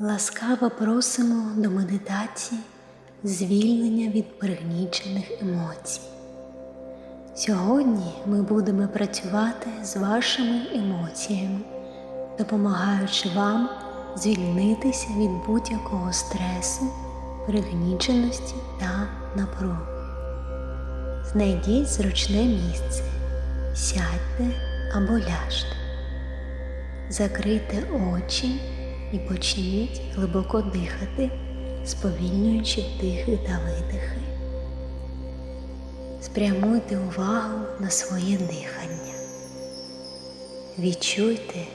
Ласкаво просимо до медитації звільнення від пригнічених емоцій. Сьогодні ми будемо працювати з вашими емоціями, допомагаючи вам звільнитися від будь-якого стресу, пригніченості та напруги. Знайдіть зручне місце, сядьте або ляжте, закрийте очі і почніть глибоко дихати, сповільнюючи вдихи та видихи. Спрямуйте увагу на своє дихання. Відчуйте,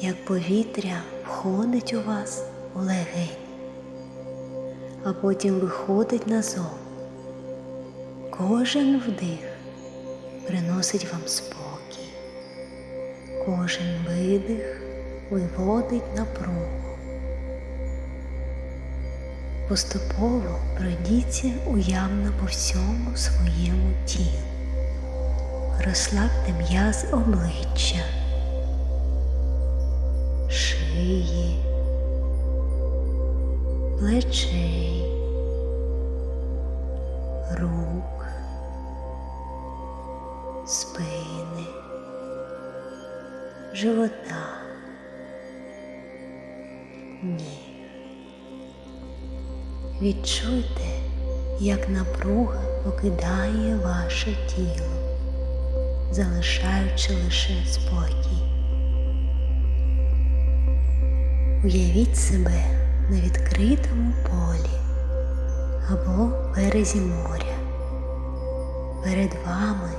як повітря входить у вас у легень, а потім виходить назовні. Кожен вдих приносить вам спокій, кожен видих виводить напругу. Поступово пройдіться уявно по всьому своєму тілу. Розслабте м'яз обличчя, шиї, плечей, рук, спини, живота. Ні. Відчуйте, як напруга покидає ваше тіло, залишаючи лише спокій. Уявіть себе на відкритому полі або березі моря. Перед вами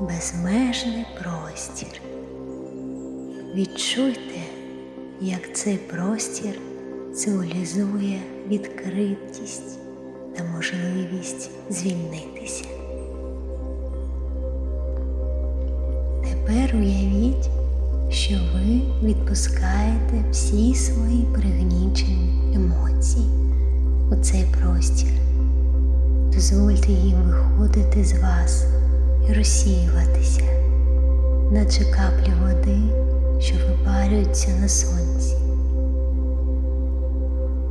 безмежний простір. Відчуйте, як цей простір символізує відкритість та можливість звільнитися. Тепер уявіть, що ви відпускаєте всі свої пригнічені емоції у цей простір. Дозвольте їм виходити з вас і розсіюватися, наче каплі води, що випарюються на сонці.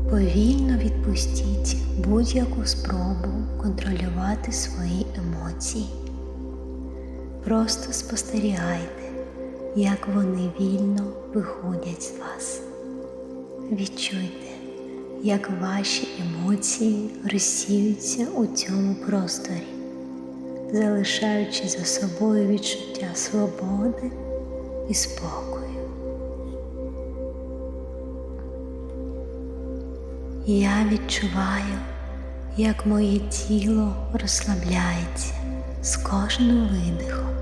Повільно відпустіть будь-яку спробу контролювати свої емоції. Просто спостерігайте, як вони вільно виходять з вас. Відчуйте, як ваші емоції розсіються у цьому просторі, залишаючи за собою відчуття свободи і спокою. Я відчуваю, як моє тіло розслабляється з кожним видихом.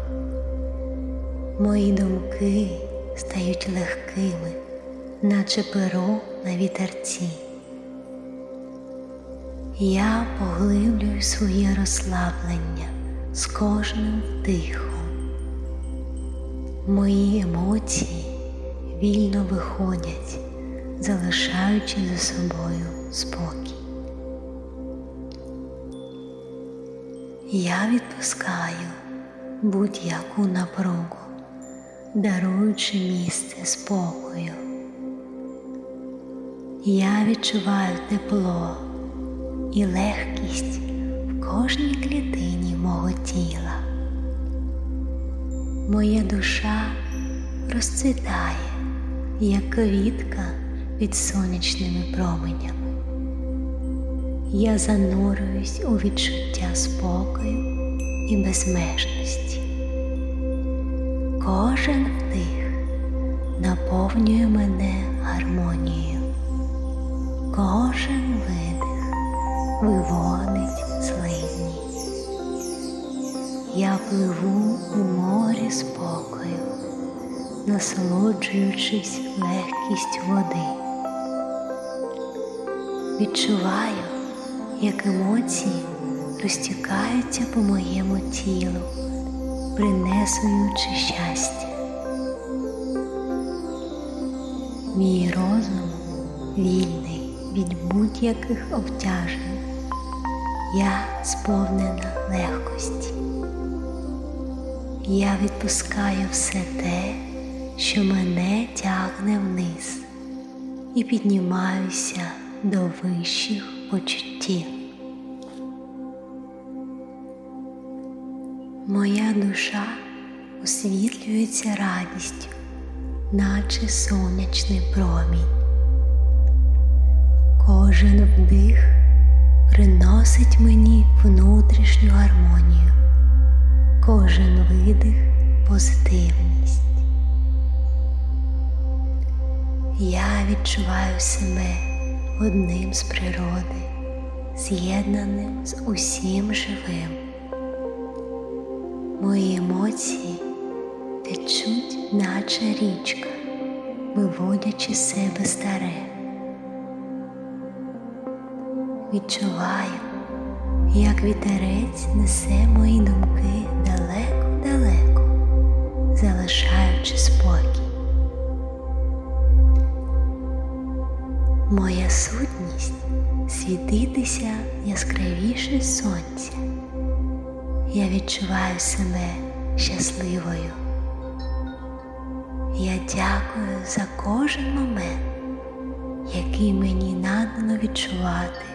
Мої думки стають легкими, наче перо на вітерці. Я поглиблюю своє розслаблення з кожним вдихом. Мої емоції вільно виходять залишаючи за собою спокій. Я відпускаю будь-яку напругу, даруючи місце спокою. Я відчуваю тепло і легкість в кожній клітині мого тіла. Моя душа розцвітає, як квітка під сонячними променями. Я занурююсь у відчуття спокою і безмежності. Кожен вдих наповнює мене гармонією. Кожен видих виводить злидні. Я пливу у морі спокою, насолоджуючись легкістю води. Відчуваю, як емоції розтікаються по моєму тілу, принесуючи щастя. Мій розум вільний від будь-яких обтяжень. Я сповнена легкості. Я відпускаю все те, що мене тягне вниз, і піднімаюся до вищих почуттів. Моя душа освітлюється радістю, наче сонячний промінь. Кожен вдих приносить мені внутрішню гармонію, кожен видих позитивність. Я відчуваю себе одним з природи, з'єднаним з усім живим. Мої емоції течуть, наче річка, виводячи з себе старе. Відчуваю, як вітерець несе мої думки далеко-далеко, залишаючи спокій. Моя сутність світитися яскравіше сонця. Я відчуваю себе щасливою. Я дякую за кожен момент, який мені надано відчувати.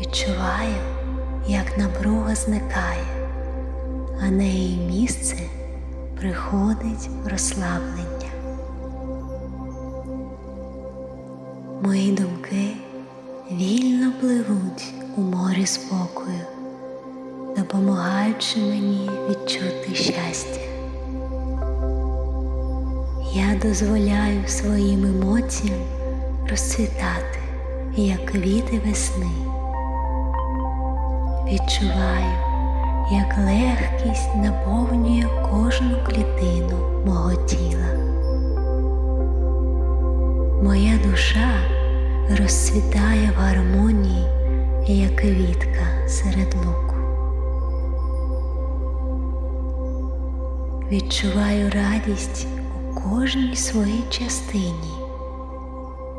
Відчуваю, як напруга зникає, а на її місце приходить розслаблення. Мої думки вільно пливуть у морі спокою, допомагаючи мені відчути щастя. Я дозволяю своїм емоціям розцвітати, як квіти весни. Відчуваю, як легкість наповнює кожну клітину мого тіла. Моя душа розцвітає в гармонії, як квітка серед луку. Відчуваю радість у кожній своїй частині,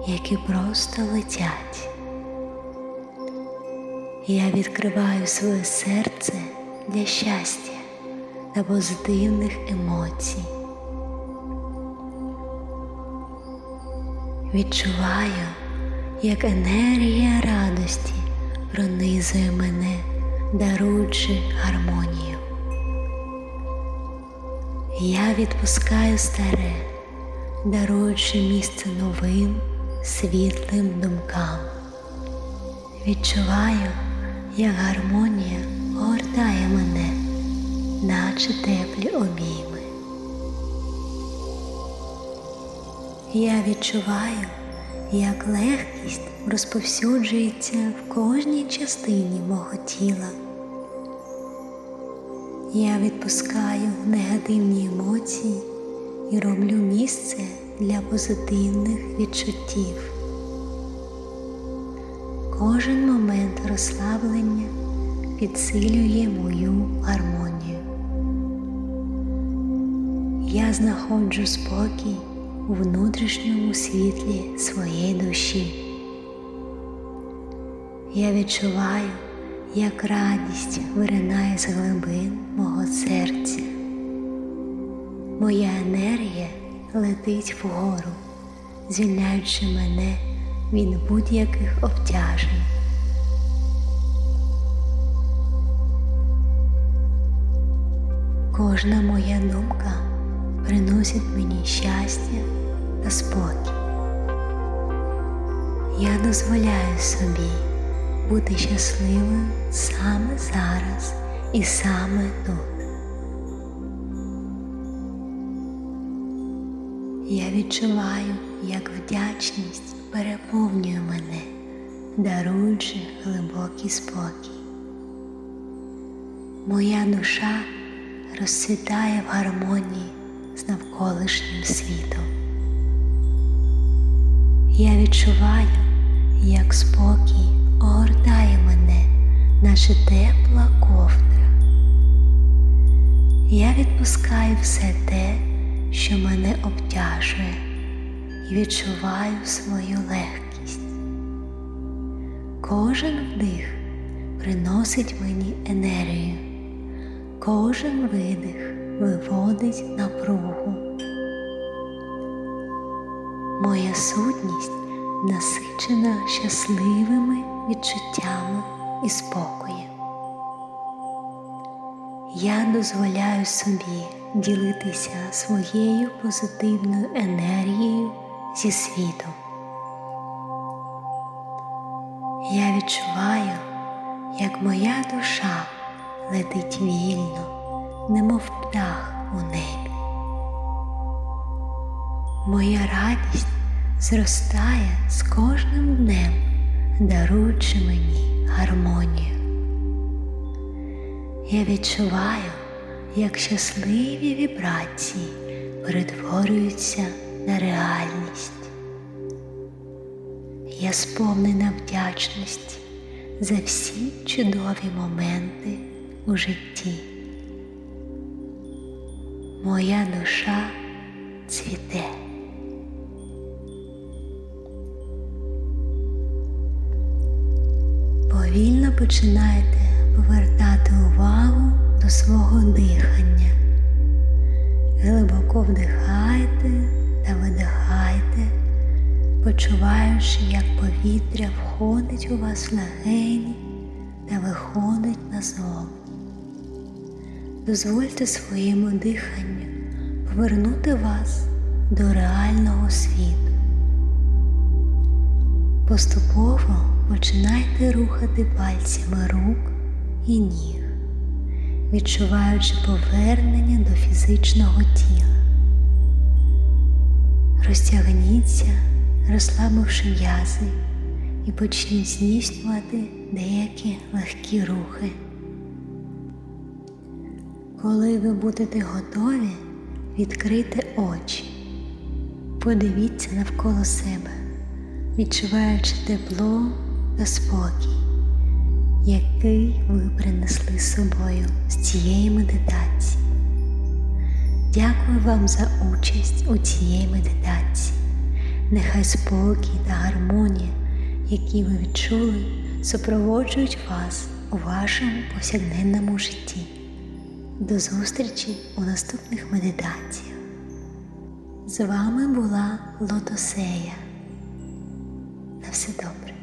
які просто летять. Я відкриваю своє серце для щастя та позитивних емоцій. Відчуваю, як енергія радості пронизує мене, даруючи гармонію. Я відпускаю старе, даруючи місце новим світлим думкам. Відчуваю, як гармонія огортає мене, наче теплі обійми. Я відчуваю, як легкість розповсюджується в кожній частині мого тіла. Я відпускаю негативні емоції і роблю місце для позитивних відчуттів. Кожен момент розслаблення підсилює мою гармонію. Я знаходжу спокій у внутрішньому світлі своєї душі. Я відчуваю, як радість виринає з глибин мого серця. Моя енергія летить вгору, звільняючи мене від будь-яких обтяжень. Кожна моя думка приносить мені щастя та спокій. Я дозволяю собі бути щасливим саме зараз і саме тут. Я відчуваю, як вдячність переповнює мене, даруючи глибокий спокій. Моя душа розцвітає в гармонії з навколишнім світом. Я відчуваю, як спокій огортає мене, наче тепла ковдра. Я відпускаю все те, що мене обтяжує, і відчуваю свою легкість. Кожен вдих приносить мені енергію, кожен видих виводить напругу. Моя сутність насичена щасливими відчуттями і спокоєм. Я дозволяю собі ділитися своєю позитивною енергією зі світом. Я відчуваю, як моя душа летить вільно, немов птах у небі. Моя радість зростає з кожним днем, даруючи мені гармонію. Я відчуваю, як щасливі вібрації перетворюються на реальність. Я сповнена вдячності за всі чудові моменти у житті. Моя душа цвіте. Повільно починайте повертати увагу до свого дихання. Глибоко вдихайте та видихайте, почуваючи, як повітря входить у вас в легені та виходить назовні. Дозвольте своєму диханню повернути вас до реального світу. Поступово починайте рухати пальцями рук і ніг, відчуваючи повернення до фізичного тіла. Розтягніться, розслабивши м'язи, і почніть здійснювати деякі легкі рухи. Коли ви будете готові, відкрийте очі, подивіться навколо себе, відчуваючи тепло та спокій, який ви принесли з собою з цієї медитації. Дякую вам за участь у цій медитації. Нехай спокій та гармонія, які ви відчули, супроводжують вас у вашому повсякденному житті. До зустрічі у наступних медитаціях. З вами була Лотосея. На все добре.